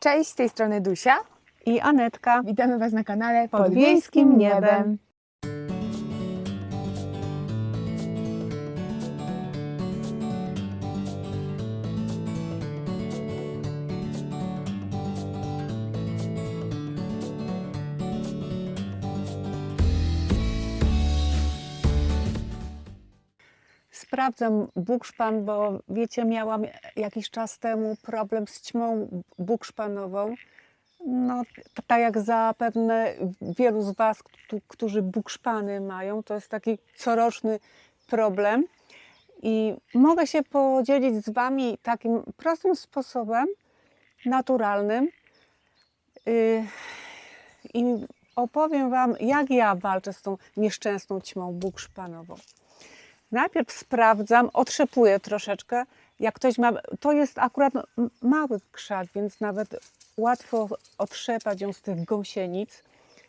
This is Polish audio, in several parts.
Cześć, z tej strony Dusia. i Anetka. Witamy Was na kanale Pod Wiejskim Niebem. Sprawdzam bukszpan, bo wiecie, miałam jakiś czas temu problem z ćmą bukszpanową. No, tak jak zapewne wielu z Was, któ- którzy bukszpany mają, to jest taki coroczny problem. I mogę się podzielić z Wami takim prostym sposobem, naturalnym. Yy, I opowiem Wam, jak ja walczę z tą nieszczęsną ćmą bukszpanową. Najpierw sprawdzam, otrzepuję troszeczkę. Jak ktoś ma, to jest akurat mały krzak, więc nawet łatwo otrzepać ją z tych gąsienic,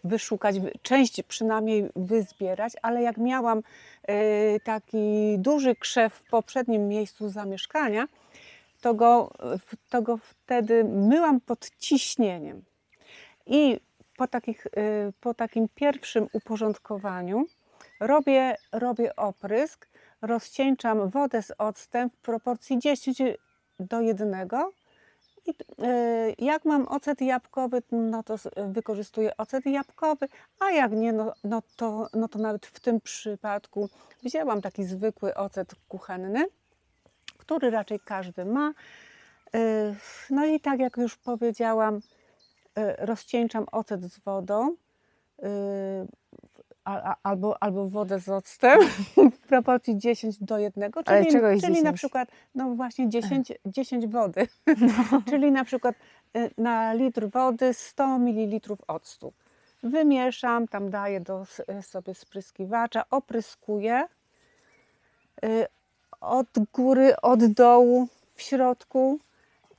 wyszukać, wy- część przynajmniej wyzbierać, ale jak miałam e, taki duży krzew w poprzednim miejscu zamieszkania, to go, to go wtedy myłam pod ciśnieniem. I po, takich, e, po takim pierwszym uporządkowaniu robię, robię oprysk, rozcieńczam wodę z octem w proporcji 10 do 1. I e, jak mam ocet jabłkowy, no to wykorzystuję ocet jabłkowy, a jak nie, no, no, to, no to nawet w tym przypadku wzięłam taki zwykły ocet kuchenny, który raczej każdy ma. E, No i tak jak już powiedziałam, e, rozcieńczam ocet z wodą. A- albo, albo wodę z octem w proporcji 10 do 1, Ale czyli, czyli na 10? przykład, no właśnie 10, 10 wody, czyli na przykład y, na litr wody 100 ml octu. Wymieszam, tam daję do y, sobie spryskiwacza, opryskuję y, od góry, od dołu, w środku.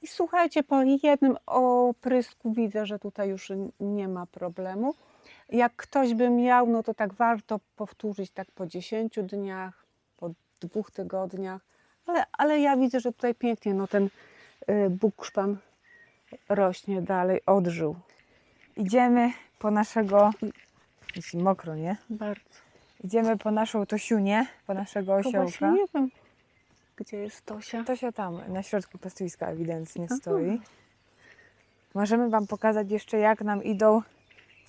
I słuchajcie, po jednym oprysku widzę, że tutaj już nie ma problemu. Jak ktoś by miał, no to tak warto powtórzyć tak po 10 dniach, po dwóch tygodniach. Ale, ale ja widzę, że tutaj pięknie no ten y, bukszpan rośnie dalej, odżył. Idziemy po naszego. Jest mokro, nie? Bardzo. Idziemy po naszą Tosiunię, po naszego osiołka. nie wiem, gdzie jest Tosia. Tosia tam, na środku pastwiska ewidentnie stoi. Możemy Wam pokazać jeszcze, jak nam idą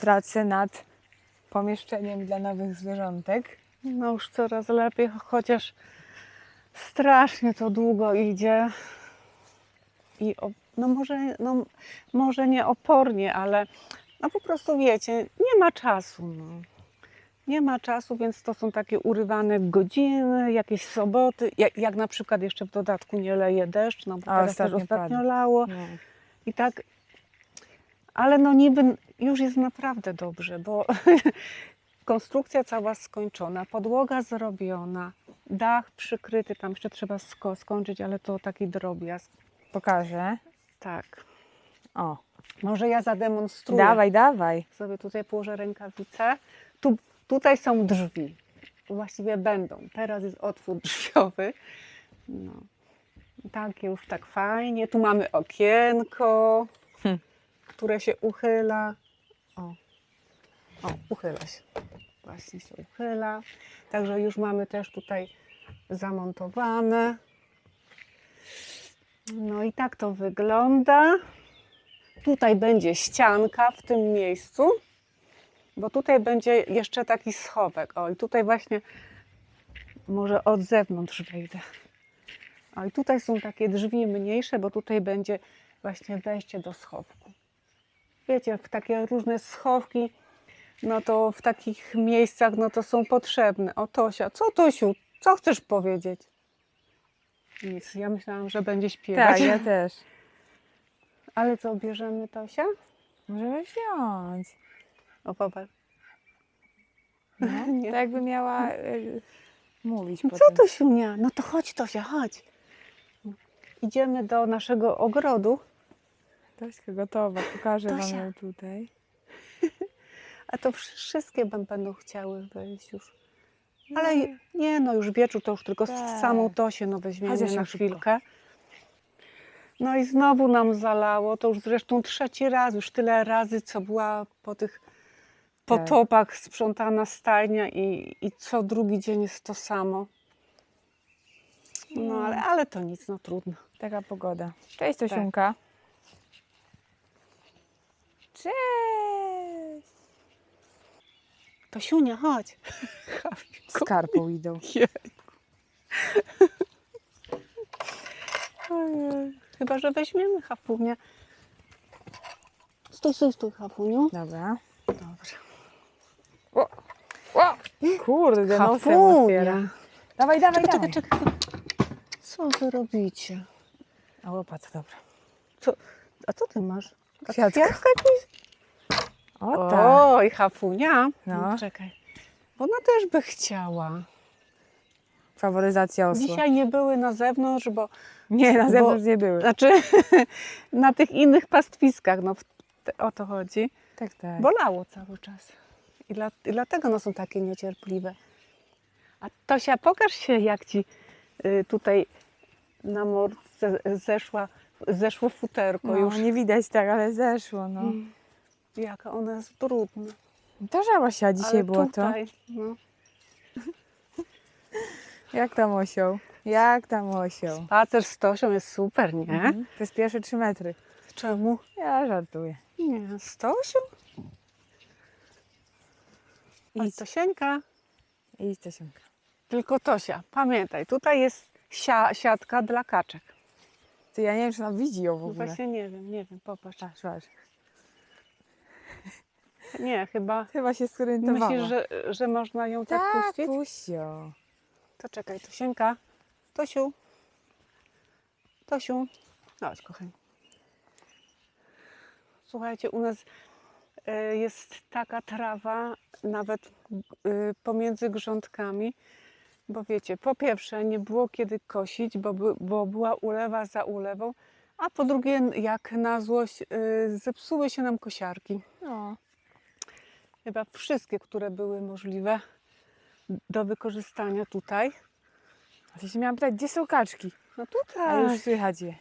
prace nad pomieszczeniem dla nowych zwierzątek. No już coraz lepiej, chociaż strasznie to długo idzie. I o, no może, no może nie opornie, ale no po prostu wiecie, nie ma czasu. No. Nie ma czasu, więc to są takie urywane godziny, jakieś soboty, jak, jak na przykład jeszcze w dodatku nie leje deszcz, no bo A, teraz też ostatnio ostatnio padł. lało. No. I tak, ale no niby już jest naprawdę dobrze, bo konstrukcja cała skończona, podłoga zrobiona, dach przykryty, tam jeszcze trzeba sko- skończyć, ale to taki drobiazg. Pokażę. Tak. O, Może ja zademonstruję. dawaj, dawaj. Sobie tutaj położę rękawice. Tu, tutaj są drzwi. Właściwie będą. Teraz jest otwór drzwiowy. No. Tak, już tak fajnie. Tu mamy okienko, Hm. Które się uchyla. O. o, uchyla się. Właśnie się uchyla. Także już mamy też tutaj zamontowane. No i tak to wygląda. Tutaj będzie ścianka w tym miejscu, bo tutaj będzie jeszcze taki schowek. O, i tutaj właśnie może od zewnątrz wejdę. O, i tutaj są takie drzwi mniejsze, bo tutaj będzie właśnie wejście do schowku. Wiecie, w takie różne schowki, no to w takich miejscach, no to są potrzebne. O, Tosia, co Tosiu, co chcesz powiedzieć? Nic, ja myślałam, że będzie śpiewać. Tak, ja też. Ale co, bierzemy Tosia? Możemy wziąć. O, popatrz. No, Nie. tak jakby miała y, mówić Co potem. to Siunia? No to chodź Tosia, chodź. Idziemy do naszego ogrodu, Tośka gotowa, pokażę Tosia. Wam ją tutaj. a to wsz- wszystkie bę- będą chciały wejść już. Ale nie, no już wieczór to już tylko Tak. samą Tosię no weźmiemy na chwilkę. No i znowu nam zalało, to już zresztą trzeci raz, już tyle razy, co była po tych potopach sprzątana stajnia i, i co drugi dzień jest to samo. No ale, ale to nic, no trudno. Taka pogoda. Cześć Tak. Cześć! To Siunia, chodź. Z karpą idą. Chyba, że weźmiemy hafunię. Stój, stój, stój, hafuniu. Dobra. Dobrze. O! O! Kurde, nosem otwiera. Dawaj, dawaj, Czekaj, dawaj. czekaj, czekaj. Co wy robicie? A łopata, dobra. Co? A co ty masz? Kwiatka. Kwiatka jakiś? O tak. Oj, hafunia. No. No. Czekaj. Bo ona też by chciała. Faworyzacja osła. Dzisiaj nie były na zewnątrz, bo Nie, na bo- zewnątrz nie były. znaczy na tych innych pastwiskach, no w te, o to chodzi. Tak, tak. Bolało cały czas. I, dla, I dlatego one są takie niecierpliwe. A Tosia, pokaż się, jak ci y, tutaj na mordce zeszła, zeszło futerko No, już. nie widać tak, ale zeszło, no. Mm. Jaka ona jest brudna. To żała się, a dzisiaj Ale było to. tutaj, No. Jak tam osioł? Jak tam osioł? Spacer z Tosią jest super, nie? Mhm. To jest pierwsze trzy metry. Czemu? Ja żartuję. Nie, z Tosią? I Idź. Tosieńka. Idź, Tosiunka. Tylko Tosia, pamiętaj, tutaj jest sia, siatka dla kaczek. Ty, ja nie wiem, czy ona widzi ją w No ogóle. właśnie nie wiem, nie wiem, popatrz. Patrz, patrz. Nie, chyba Chyba się zorientowała. myślisz, że, że można ją tak, tak, puścić? pusio. To czekaj, Tosieńka. Tosiu. Tosiu. Chodź, kochani. Słuchajcie, u nas e, jest taka trawa, nawet e, pomiędzy grządkami, bo wiecie, po pierwsze nie było kiedy kosić, bo, bo była ulewa za ulewą, a po drugie, jak na złość, e, zepsuły się nam kosiarki. No. Chyba wszystkie, które były możliwe do wykorzystania tutaj. A ja się miałam pytać, gdzie są kaczki? No A tutaj. już słychać je.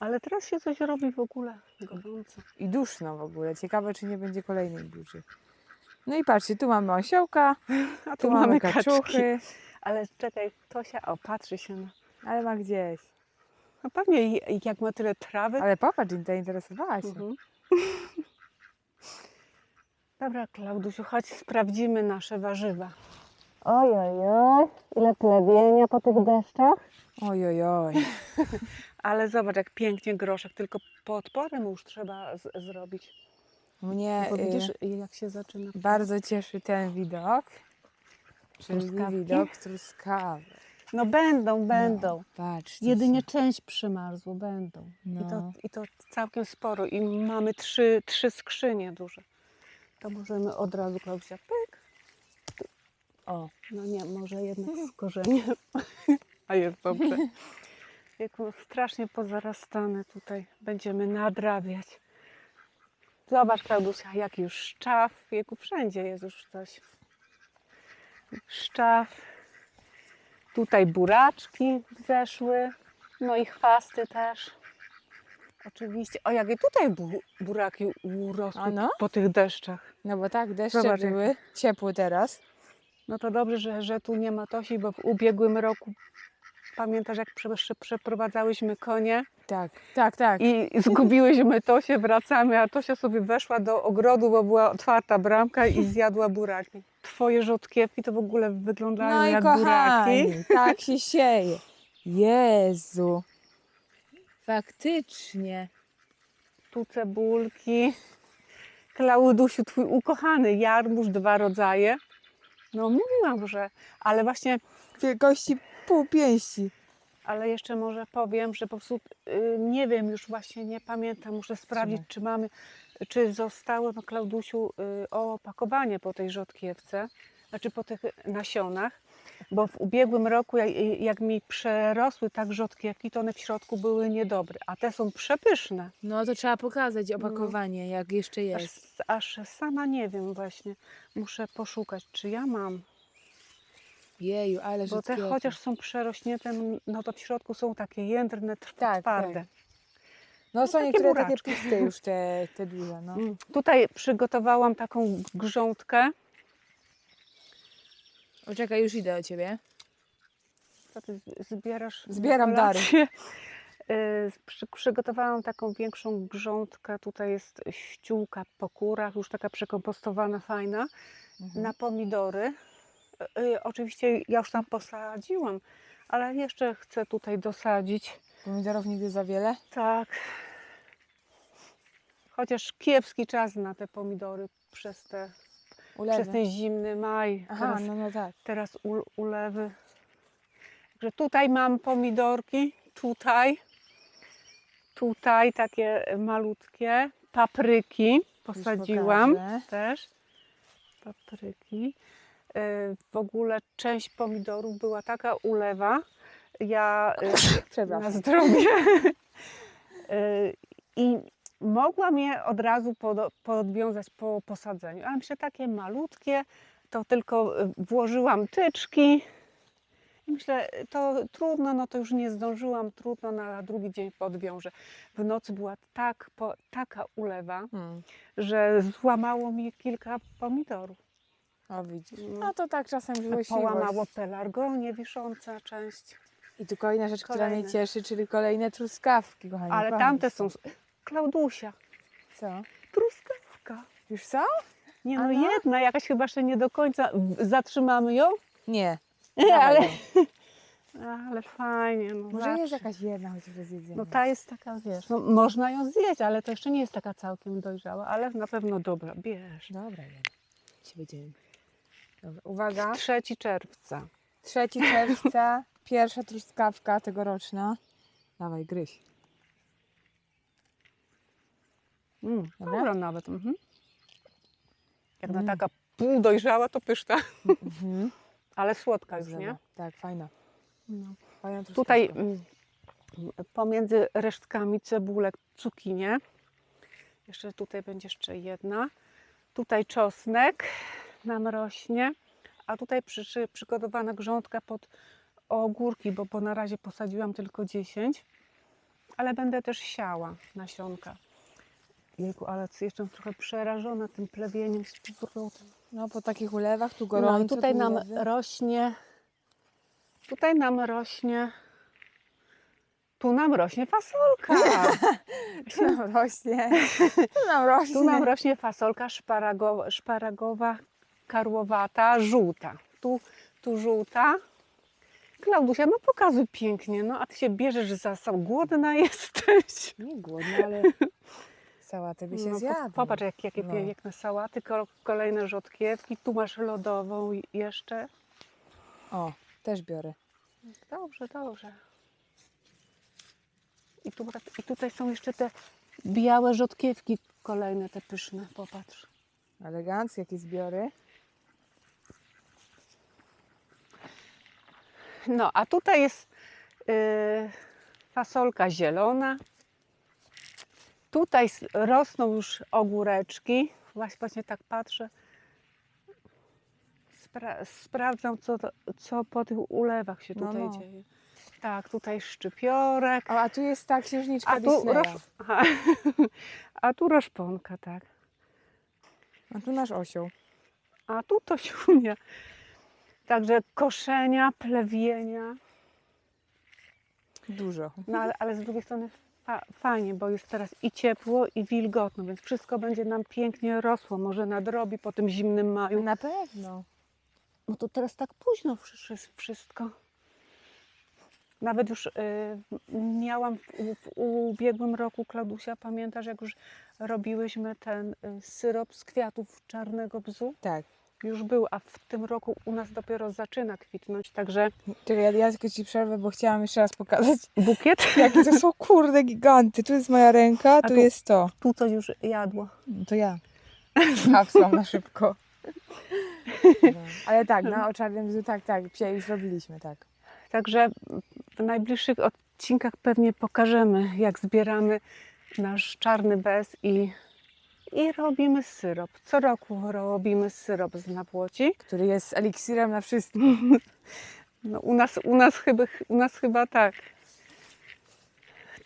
Ale teraz się coś robi w ogóle gorąco. I duszno w ogóle. Ciekawe, czy nie będzie kolejnej burzy. No i patrzcie, tu mamy osiołka, A tu, mamy kaczuchy, Ale czekaj, Tosia, o, patrzy się na... ale ma gdzieś. No pewnie i- jak ma tyle trawy. Ale popatrz, zainteresowała się. Mhm. Dobra, Klaudusiu, chodź sprawdzimy nasze warzywa. Oj, oj, oj, ile plewienia po tych deszczach. Oj, oj, oj. Ale zobacz, jak pięknie groszek, tylko podporę mu już trzeba z- zrobić. Mnie Bo widzisz, y, jak się zaczyna. bardzo cieszy ten widok. Czyli Truskawki? widok truskawek. No będą, będą. No, patrzcie Jedynie się. część przymarzło, będą. I, to, No. I to całkiem sporo. I mamy trzy, trzy skrzynie duże. To możemy od razu, Klausia, pyk. O, No nie, może jednak z korzeniem. A jest dobrze. Jak no, strasznie pozarastane tutaj. Będziemy nadrabiać. Zobacz, Klaudusia, jaki już szczaw. Wieku wszędzie jest już coś. Szczaw. Tutaj buraczki zeszły. No i chwasty też. Oczywiście. O, jakie tutaj bu- buraki urosły A no? po tych deszczach. no bo tak, deszcze Zobacz, jak- były, ciepło teraz. No to dobrze, że, że tu nie ma Tosi, bo w ubiegłym roku pamiętasz, jak prze, przeprowadzałyśmy konie Tak, tak, tak. i zgubiłyśmy Tosię, wracamy, a Tosia sobie weszła do ogrodu, bo była otwarta bramka i zjadła buraki. Twoje rzodkiewki to w ogóle wyglądają No jak buraki. kochani, tak się sieje. Jezu. Faktycznie. Tu cebulki. Klaudusiu, twój ukochany jarmuż, dwa rodzaje. No mówiłam, że, ale właśnie Wielkości pół pięści. Ale jeszcze może powiem, że po prostu y, nie wiem, już właśnie nie pamiętam, muszę sprawdzić, Trzymaj. czy mamy, czy zostało no Klaudusiu y, opakowanie po tej rzodkiewce, znaczy po tych nasionach, bo w ubiegłym roku jak, mi przerosły tak rzodkiewki, to one w środku były niedobre, a te są przepyszne. No to trzeba pokazać opakowanie, jak jeszcze Aż, jest. aż sama nie wiem właśnie, muszę poszukać, czy ja mam, Jeju, ale bo te chociaż są przerośnięte, no to w środku są takie jędrne, Tak, twarde. tak. No są takie niektóre takie buraczki. puste już, te, te duże, no. Mm, Tutaj przygotowałam taką grządkę. Poczekaj, już idę do ciebie. Co ty zbierasz? Zbieram dary. Y, przy, przygotowałam taką większą grządkę. Tutaj jest ściółka po kurach, już taka przekompostowana, fajna. Mhm. Na pomidory. Y, y, oczywiście ja już tam posadziłam, ale jeszcze chcę tutaj dosadzić. Pomidorów nigdy za wiele? Tak. Chociaż kiepski czas na te pomidory przez, te, Ulewy. przez ten zimny maj. Aha, Teraz no, no tak. teraz u, ulewy. Także tutaj mam pomidorki, tutaj, tutaj takie malutkie, papryki posadziłam też. Papryki. E, W ogóle część pomidorów była taka ulewa. Ja e, na zdrowie. E, I mogłam je od razu pod, podwiązać po posadzeniu, ale myślę, takie malutkie, to tylko e, włożyłam tyczki. I myślę, to trudno, no to już nie zdążyłam, trudno, na drugi dzień podwiążę. W nocy była tak, po, taka ulewa, Hmm. że złamało mi kilka pomidorów. O widzisz. No. No to tak czasem złośliwość. Połamało pelargonię wisząca część. I tu kolejna rzecz, która mnie cieszy, czyli kolejne truskawki, kochani. Ale kocham tamte są... Klaudusia, Co? truskawka. Już są? Nie no, no? jedna, jakaś chyba jeszcze nie do końca. W- Zatrzymamy ją? Nie. Dawaj ale, ale fajnie. No, Może zawsze. jest jakaś jedna chociaż do zjedzenia. No ta jest taka, wiesz, no, można ją zjeść, ale to jeszcze nie jest taka całkiem dojrzała, ale na pewno dobra, bierz. Dobra, jeden. Ci będziemy. Dobra, uwaga. 3 czerwca. 3 czerwca, pierwsza truskawka tegoroczna. Dawaj, gryź. Mm, Dobra? dobra nawet. Mhm. Jak Mm. na taka półdojrzała, to pyszna, Mhm. ale słodka już, nie? Tak, fajna. No. fajna truskawka. Tutaj mm, pomiędzy resztkami cebulek cukinie. Jeszcze tutaj będzie jeszcze jedna. Tutaj czosnek nam rośnie, a tutaj przy, przygotowana grządka pod ogórki, bo, bo na razie posadziłam tylko 10, ale będę też siała nasionka. Jejku, ale jestem trochę przerażona tym plewieniem z powrotem. No po takich ulewach, tu gorąco. No i tutaj tu nam ulewy. rośnie, tutaj nam rośnie, tu nam rośnie fasolka. Tu nam rośnie. Tu nam rośnie. Tu nam rośnie fasolka szparagowa, szparagowa karłowata, żółta. Tu, tu żółta. Klaudusia, no pokazuj pięknie, no a ty się bierzesz za sam, głodna jesteś. Nie głodna, ale sałatę by się No, zjadła. popatrz, jak, jakie No. piękne sałaty, ko- kolejne rzodkiewki, tu masz lodową jeszcze. O, też biorę. Dobrze, dobrze. I, tu, I tutaj są jeszcze te białe rzodkiewki, kolejne te pyszne, popatrz. Eleganckie, jakie zbiory. No, a tutaj jest y, fasolka zielona. Tutaj rosną już ogóreczki. Właśnie, właśnie tak patrzę. Spra- sprawdzam, co, to, co po tych ulewach się No, tutaj no. dzieje. Tak, tutaj szczypiorek. O, a tu jest ta księżniczka A tu. Aha. a tu roszponka, tak. A tu nasz osioł. A tu to siunia. Także koszenia, plewienia. Dużo. No ale, ale z drugiej strony fa- fajnie, bo jest teraz i ciepło, i wilgotno, więc wszystko będzie nam pięknie rosło. Może nadrobi po tym zimnym maju. Na pewno. No to teraz tak późno wszy- wszystko. Nawet już y, miałam w, w ubiegłym roku, Klaudusia, pamiętasz, jak już robiłyśmy ten y, syrop z kwiatów czarnego bzu? Tak. Już był, a w tym roku u nas dopiero zaczyna kwitnąć, także Czekaj, ja, ja tylko ci przerwę, bo chciałam jeszcze raz pokazać, bukiet jakie to są kurde giganty. Tu jest moja ręka, tu tu- jest to. tu coś już jadło. No to ja. Hapsłam na szybko. No. Ale tak, na o czarnym bzu, tak, tak, dzisiaj już robiliśmy, tak. Także w najbliższych odcinkach pewnie pokażemy, jak zbieramy nasz czarny bez i, i robimy syrop. Co roku robimy syrop z napłoci. Który jest eliksirem na wszystko. No, u, nas, u, nas chyba, u nas chyba tak.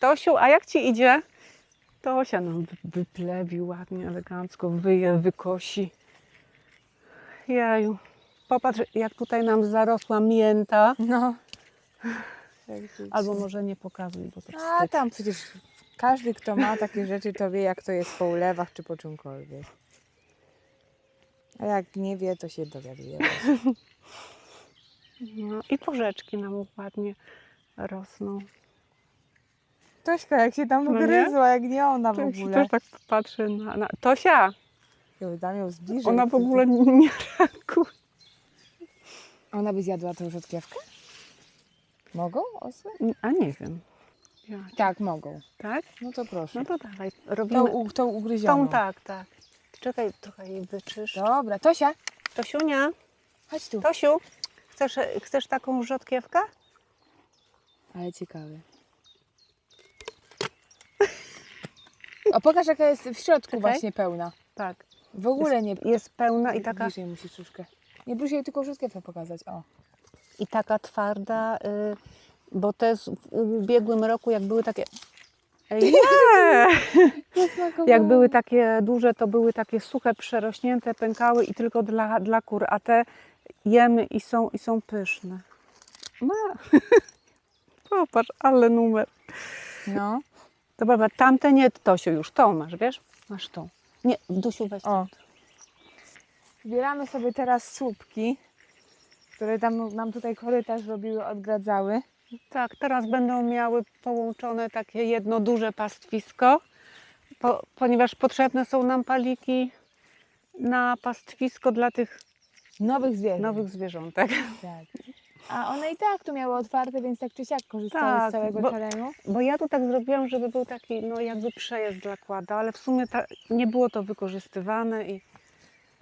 Tosiu, a jak Ci idzie Tosia nam wy- wyplewi ładnie, elegancko, wyje, wykosi. Jaju, popatrz jak tutaj nam zarosła mięta. No. Albo może nie pokazuj, bo to A wstyd. tam przecież każdy, kto ma takie rzeczy, to wie, jak to jest po ulewach czy po czymkolwiek. A jak nie wie, to się dowiaduje. No, I porzeczki nam ładnie rosną. Tośka, jak się tam No ugryzła, jak nie ona w się ogóle. też tak patrzy na, na... Tosia, Ją dam ją zbliżej. ona w ogóle nie, nie reaguje. Ona by zjadła tą rzodkiewkę? Mogą osły? A nie wiem. Ja, Tak, mogą. tak? No to proszę. No to dawaj, tą, robimy u, tą ugryzioną. tą tak, tak. Czekaj, trochę jej wyczysz. Dobra, Tosia, Tosiunia, chodź tu. Tosiu, chcesz, chcesz taką rzodkiewkę? Ale ciekawe. O, pokaż jaka jest w środku Czekaj. właśnie pełna. Tak. W ogóle nie... Jest pełna i taka, Bliżej musisz troszkę. Nie bliżej, tylko rzutkiewkę pokazać. O. i taka twarda, y, bo te z, w ubiegłym roku, jak były takie... Ej, Nie! Jak były takie duże, to były takie suche, przerośnięte, pękały i tylko dla, dla kur, a te jemy i są, i są pyszne. Ma. Popatrz, ale numer. No. To dobra, tamte nie, Tosiu, już tą masz, wiesz? Masz tą. Nie, Dusiu weź. O. Zbieramy sobie teraz słupki, które tam nam tutaj korytarz robiły, odgradzały. Tak, teraz będą miały połączone takie jedno duże pastwisko, po, ponieważ potrzebne są nam paliki na pastwisko dla tych Nowych zwierząt. nowych zwierzątek. Tak. A one i tak tu miały otwarte, więc tak czy siak korzystały Tak, z całego bo- terenu. Bo ja tu tak zrobiłam, żeby był taki, no jakby przejazd dla kłada, ale w sumie ta, nie było to wykorzystywane i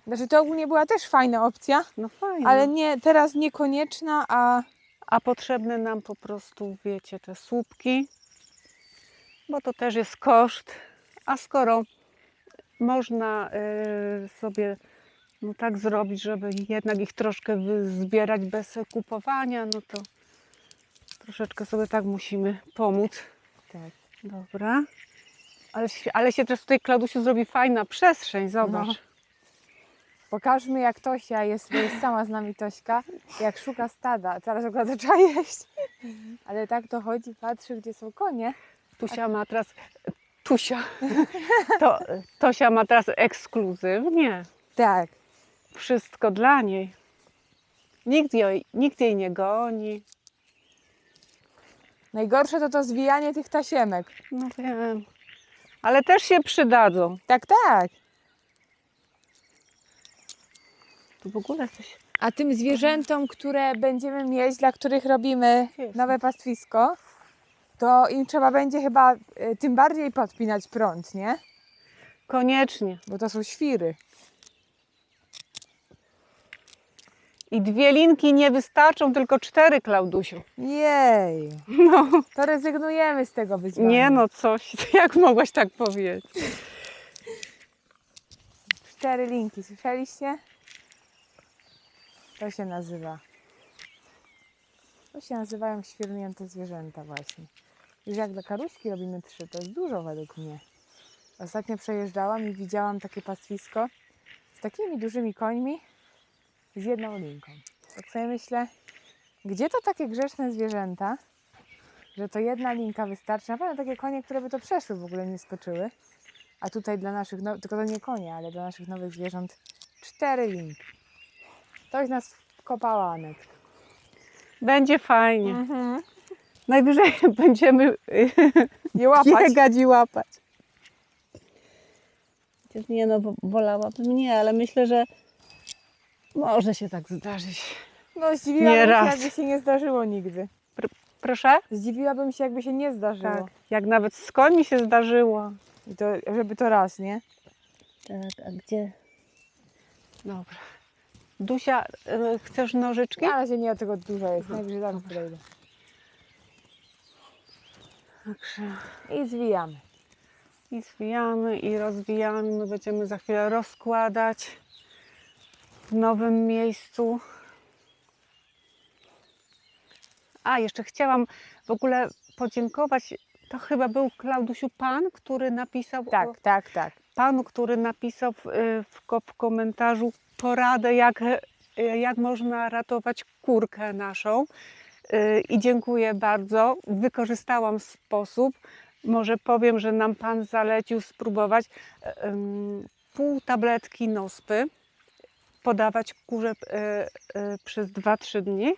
Znaczy to ogólnie była też fajna opcja, no fajnie. ale nie, teraz niekonieczna, a A potrzebne nam po prostu, wiecie, te słupki, bo to też jest koszt. A skoro można y, sobie no, tak zrobić, żeby jednak ich troszkę zbierać bez kupowania, no to troszeczkę sobie tak musimy pomóc. tak. Dobra. Ale, się- ale się też tutaj, Klaudusiu, zrobi fajna przestrzeń, zobacz. No. Pokażmy jak Tosia jest, jest sama z nami Tośka, jak szuka stada. Teraz akurat zaczęła jeść. Ale tak to chodzi, patrzy gdzie są konie. Tusia ma teraz. Tusia. To, Tosia ma teraz ekskluzywnie. Tak. Wszystko dla niej. Nikt jej, nikt jej nie goni. Najgorsze to to zwijanie tych tasiemek. No wiem. Ale też się przydadzą. Tak, tak. Tu w ogóle coś. A tym zwierzętom, które będziemy mieć, dla których robimy nowe pastwisko, to im trzeba będzie chyba y, tym bardziej podpinać prąd, nie? Koniecznie. Bo to są świry. I dwie linki nie wystarczą, tylko cztery, Klaudusiu. Jej. No. To rezygnujemy z tego wyzwania. Nie no, coś. Jak mogłaś tak powiedzieć? Cztery linki, słyszeliście? To się nazywa. To się nazywają świrnięte zwierzęta właśnie. Już jak dla karuśki robimy trzy, to jest dużo według mnie. Ostatnio przejeżdżałam i widziałam takie pastwisko z takimi dużymi końmi z jedną linką. Tak sobie myślę, gdzie to takie grzeczne zwierzęta, że to jedna linka wystarczy. Na pewno takie konie, które by to przeszły, w ogóle nie skoczyły. A tutaj dla naszych, no, tylko to nie konie, ale dla naszych nowych zwierząt cztery linki. Ktoś nas wkopała, Anet. Będzie fajnie. Mhm. Najwyżej będziemy Nie łapać. biegać i łapać. Chociaż nie no, bo wolałabym nie, ale myślę, że może się tak zdarzyć. No zdziwiłabym Nie się, raz. jakby się nie zdarzyło nigdy. Proszę? Zdziwiłabym się, jakby się nie zdarzyło. Tak. Jak nawet z końmi się zdarzyło. I to, żeby to raz, nie? Tak, a gdzie? Dobra. Dusia, y, chcesz nożyczki? Na razie nie, tego dużo jest. Najwyżej tam podejdę. Także I zwijamy. i zwijamy i rozwijamy. My będziemy za chwilę rozkładać w nowym miejscu. A, jeszcze chciałam w ogóle podziękować To chyba był Klaudusiu pan, który napisał. Tak, o- tak, tak. Pan, który napisał w, y, w, ko- w komentarzu poradę, jak, y, jak można ratować kurkę naszą. Y, I dziękuję bardzo. Wykorzystałam sposób. Może powiem, że nam pan zalecił spróbować pół tabletki nospy podawać kurze przez 2-3 dni.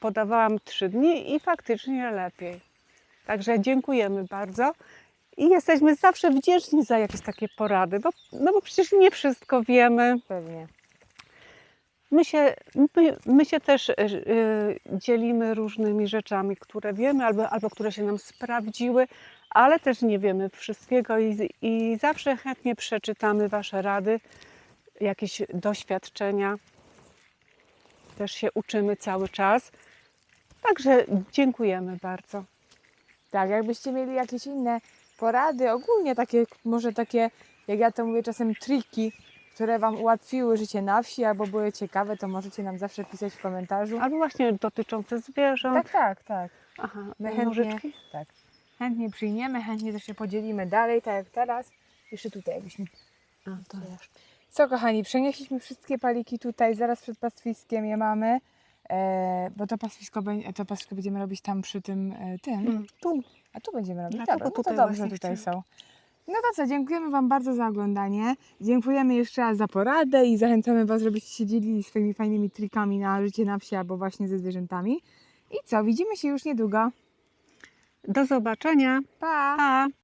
Podawałam 3 dni i faktycznie lepiej. Także dziękujemy bardzo. I jesteśmy zawsze wdzięczni za jakieś takie porady, bo, no bo przecież nie wszystko wiemy. Pewnie. My się, my, my się też y, y, dzielimy różnymi rzeczami, które wiemy albo, albo które się nam sprawdziły, ale też nie wiemy wszystkiego i, i zawsze chętnie przeczytamy Wasze rady, jakieś doświadczenia. Też się uczymy cały czas. Także dziękujemy bardzo. Tak, jakbyście mieli jakieś inne porady, ogólnie takie, może takie, jak ja to mówię, czasem triki, które Wam ułatwiły życie na wsi albo były ciekawe, to możecie nam zawsze pisać w komentarzu. Albo właśnie dotyczące zwierząt. Tak, tak, tak. Aha, My no, chętnie, nożyczki? tak. chętnie przyjmiemy, chętnie też się podzielimy dalej, tak jak teraz. Jeszcze tutaj, jakbyśmy A, to Co kochani, przenieśliśmy wszystkie paliki tutaj, zaraz przed pastwiskiem je mamy, e, bo to pastwisko, to pastwisko będziemy robić tam przy tym, e, tym. Mm, tu. A tu będziemy robić, Dlatego dobra, no to dobrze tutaj są. No to co, dziękujemy Wam bardzo za oglądanie, dziękujemy jeszcze raz za poradę i zachęcamy Was, żebyście się dzielili swoimi fajnymi trikami na życie na wsi albo właśnie ze zwierzętami. I co, widzimy się już niedługo. Do zobaczenia. Pa! Pa!